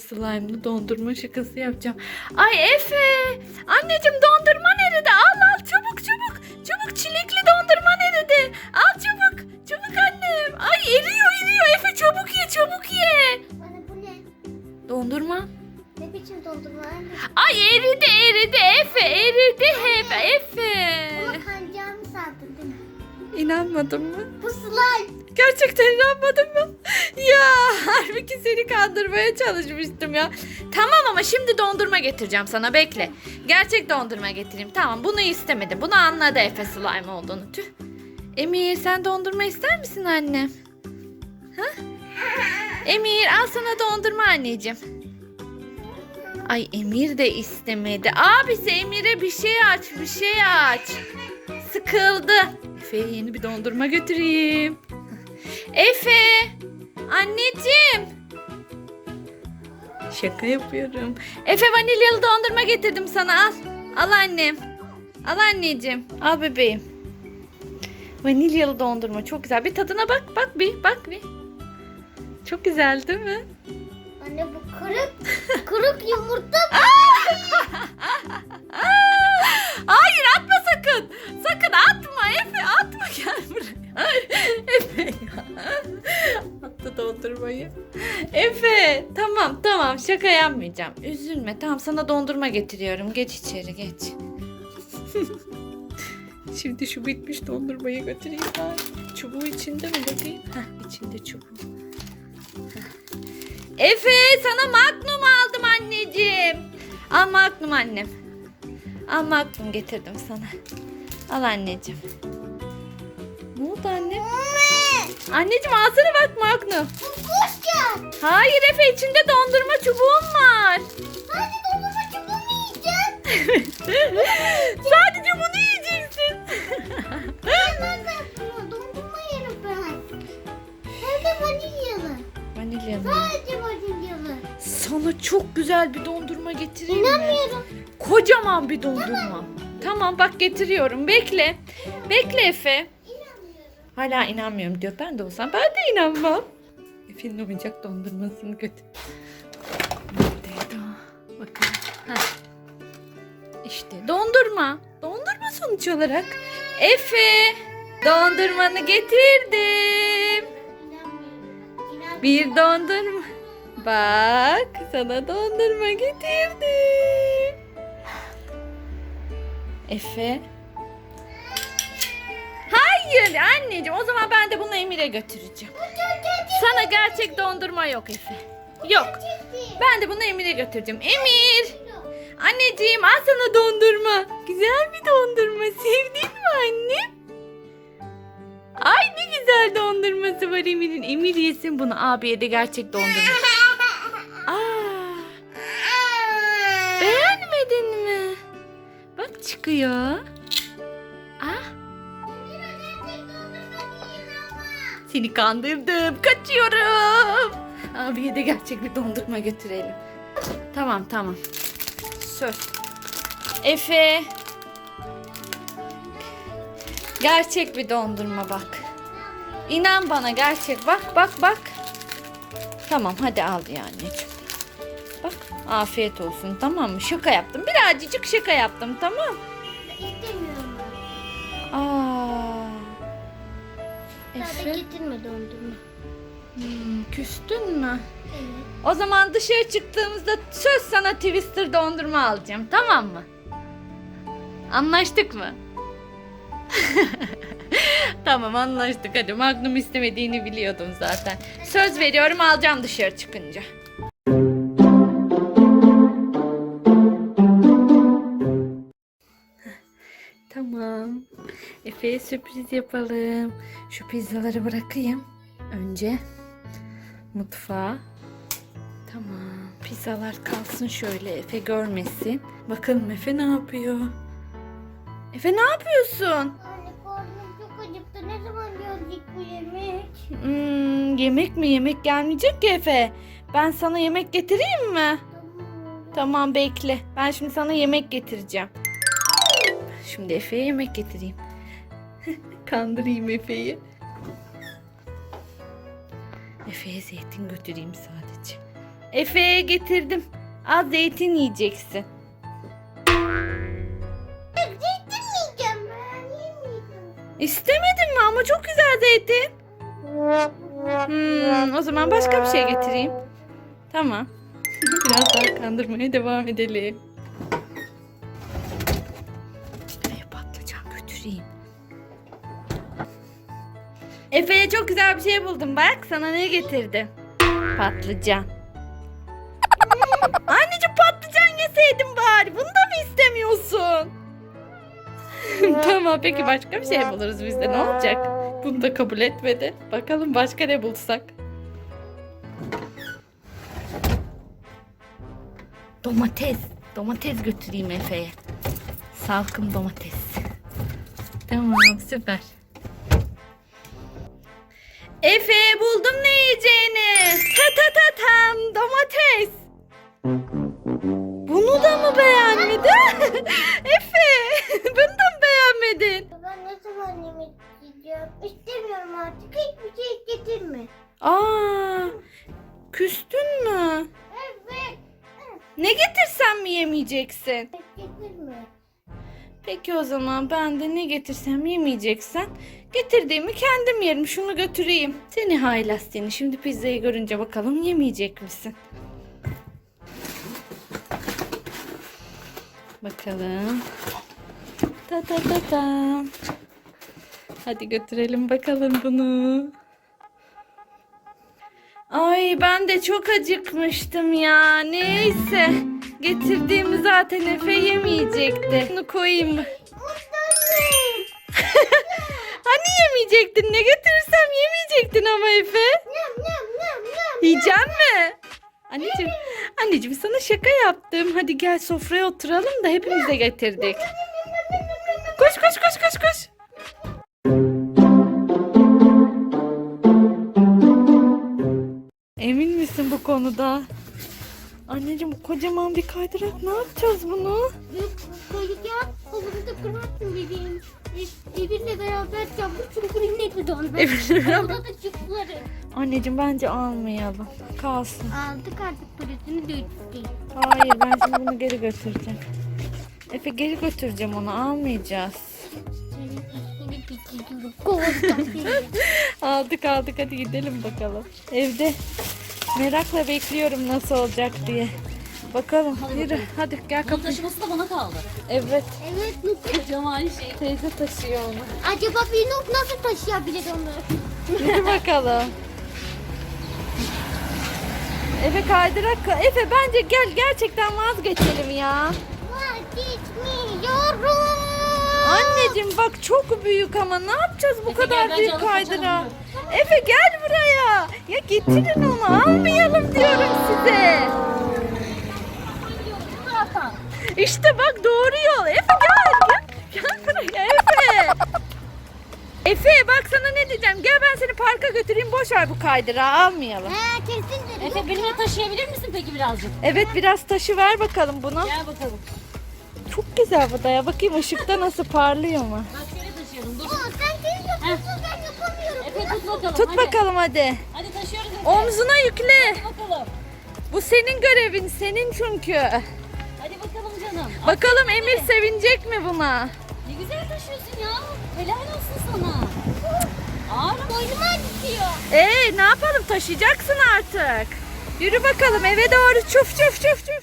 Slime'lı dondurma şakası yapacağım. Ay Efe! Anneciğim dondurma nerede? Al al çabuk çabuk. Çabuk çilekli dondurma nerede? Al çabuk. Çabuk annem. Ay eriyor eriyor Efe çabuk ye çabuk ye. Bana bu ne? Dondurma. Ne biçim dondurma anne? Ay eridi eridi Efe eridi hep Efe. Ama kancağımı sandın değil mi? İnanmadın mı? Bu slime. Gerçekten inanmadın mı? Ya halbuki seni kandırmaya çalışmıştım ya. Tamam ama şimdi dondurma getireceğim sana bekle. Gerçek dondurma getireyim. Tamam bunu istemedi. Bunu anladı Efe slime olduğunu. Tüh. Emir sen dondurma ister misin annem? Ha? Emir al sana dondurma anneciğim. Ay Emir de istemedi. Abisi Emir'e bir şey aç bir şey aç. Sıkıldı. Efe'ye yeni bir dondurma götüreyim. Efe! Anneciğim! Şaka yapıyorum. Efe vanilyalı dondurma getirdim sana al. Al annem. Al anneciğim. Al bebeğim. Vanilyalı dondurma çok güzel. Bir tadına bak bak bir bak bir. Çok güzel değil mi? Anne bu kırık. kırık yumurta. Hayır atma sakın. Sakın atma Efe atma gel buraya. Efe ya. Attı dondurmayı. Efe tamam tamam şaka yapmayacağım. Üzülme tamam sana dondurma getiriyorum. Geç içeri geç. Şimdi şu bitmiş dondurmayı götüreyim ben. Çubuğu içinde mi bakayım? Heh içinde çubuğu. Efe sana magnum aldım anneciğim. Al magnum annem. Al magnum getirdim sana. Al anneciğim. Ne oldu annem? Anneciğim alsana bak magnum. Bu kuşken. Hayır Efe içinde dondurma çubuğum var. Hadi dondurma çubuğunu yiyeceğim. Sadece bunu yiyeceksin. Ben ben dondurma yerim ben. Hem de vanilyalı. Vanilya mı? Sadece vanilyalı. Sana çok güzel bir dondurma getireyim mi? İnanmıyorum. Kocaman bir dondurma. Tamam bak getiriyorum. Bekle. Bekle Efe. Hala inanmıyorum diyor. Ben de olsam ben de inanmam. Efe'nin oyuncak dondurmasını götür. Neredeydi o? Bakalım. Heh. İşte dondurma. Dondurma sonuç olarak. Efe dondurmanı getirdim. Bir dondurma. Bak sana dondurma getirdim. Efe. Hayır anneciğim o zaman ben de bunu Emir'e götüreceğim. Sana gerçek dondurma yok Efe. Yok. Ben de bunu Emir'e götüreceğim. Emir. Anneciğim al sana dondurma. Güzel bir dondurma. Sevdin mi anne? Ay ne güzel dondurması var Emir'in. Emir yesin bunu. Abiye de gerçek dondurma. Aa, beğenmedin mi? Bak çıkıyor. Seni kandırdım. Kaçıyorum. Abiye de gerçek bir dondurma götürelim. Tamam tamam. Söz. Efe. Gerçek bir dondurma bak. İnan bana gerçek. Bak bak bak. Tamam hadi al ya anneciğim. Bak afiyet olsun tamam mı? Şaka yaptım. Birazcık şaka yaptım tamam. İstemiyorum. Efe getirme dondurma. hmm, küstün mü? Evet. O zaman dışarı çıktığımızda söz sana Twister dondurma alacağım tamam mı? Anlaştık mı? tamam anlaştık hadi Magnum istemediğini biliyordum zaten. Söz veriyorum alacağım dışarı çıkınca. Efe'ye sürpriz yapalım. Şu pizzaları bırakayım. Önce mutfağa. Tamam. Pizzalar kalsın şöyle Efe görmesin. Bakalım Efe ne yapıyor? Efe ne yapıyorsun? Anne karnım çok acıktı. Ne zaman gelecek bu yemek? Hmm, yemek mi? Yemek gelmeyecek ki Efe. Ben sana yemek getireyim mi? Tamam. Tamam bekle. Ben şimdi sana yemek getireceğim. Şimdi Efe'ye yemek getireyim. Kandırayım Efe'yi. Efe'ye zeytin götüreyim sadece. Efe'ye getirdim. Az zeytin yiyeceksin. Zeytin yiyeceğim ben. Yemeyeceğim. İstemedin mi ama çok güzel zeytin. Hmm, o zaman başka bir şey getireyim. Tamam. Biraz daha kandırmaya devam edelim. Efe'ye patlıcan götüreyim. Efe'ye çok güzel bir şey buldum. Bak sana ne getirdim. Patlıcan. Anneciğim patlıcan yeseydin bari. Bunu da mı istemiyorsun? tamam peki başka bir şey buluruz biz de ne olacak? Bunu da kabul etmedi. Bakalım başka ne bulsak. Domates. Domates götüreyim Efe'ye. Salkım domates. Tamam süper. Efe buldum ne yiyeceğini. Ta ta ta tam domates. Bunu da mı beğenmedin? Efe bunu da mı beğenmedin? Ben ne zaman yemek yiyeceğim? İstemiyorum artık. Hiçbir şey getirme. Aa, küstün mü? Evet. Ne getirsem mi yemeyeceksin? Getirme. Peki o zaman ben de ne getirsem yemeyeceksen getirdiğimi kendim yerim. Şunu götüreyim. Seni haylaz seni. Şimdi pizzayı görünce bakalım yemeyecek misin? Bakalım. Ta ta ta ta. Hadi götürelim bakalım bunu. Ay ben de çok acıkmıştım ya. Neyse. Getirdiğimi zaten Efe yemeyecekti. Bunu koyayım. hani yemeyecektin? Ne getirirsem yemeyecektin ama Efe. Yiyecek mi? Anneciğim, anneciğim sana şaka yaptım. Hadi gel sofraya oturalım da hepimiz de getirdik. Koş koş koş koş koş. Emin misin bu konuda? Anneciğim bu kocaman bir kaydırak ne yapacağız bunu? Koyacağım. Kolunu da kırmazsın bebeğim. Evirle beraber yaptık çünkü minnetli dondu. Evirle Burada da çıktıları. Anneciğim bence almayalım. Kalsın. Aldık artık parasını döktük. Hayır ben şimdi bunu geri götüreceğim. Efe geri götüreceğim onu almayacağız. Aldık aldık hadi gidelim bakalım. Evde merakla bekliyorum nasıl olacak diye. Bakalım yürü hadi gel Bunun kapı. taşıması da bana kaldı. Evet Evet Nuki. Kocaman şey. teyze taşıyor onu. Acaba bir Nuk nasıl taşıyabilir onu? Yürü bakalım. Efe kaydırak Efe bence gel gerçekten vazgeçelim ya. Vazgeçmiyorum. Anneciğim bak çok büyük ama ne yapacağız bu Efe kadar gel, bence büyük alıp kaydıra? kaçalım Efe gel getirin onu almayalım diyorum size. İşte bak doğru yol. Efe gel. Gel, gel buraya Efe. Efe bak sana ne diyeceğim. Gel ben seni parka götüreyim. Boş ver bu kaydırağı almayalım. He kesin de. Efe benimle taşıyabilir misin peki birazcık? Evet biraz taşı ver bakalım bunu. Gel bakalım. Çok güzel bu da ya. Bakayım ışıkta nasıl parlıyor mu? Bak bakalım Tut hadi. bakalım hadi. Hadi taşıyoruz Efe. Omzuna yükle. Hadi bakalım. Bu senin görevin. Senin çünkü. Hadi bakalım canım. Bakalım Emir sevinecek mi buna? Ne güzel taşıyorsun ya. Helal olsun sana. Ağır boynuma acıtıyor. Ee ne yapalım taşıyacaksın artık. Yürü bakalım eve doğru çuf çuf çuf çuf.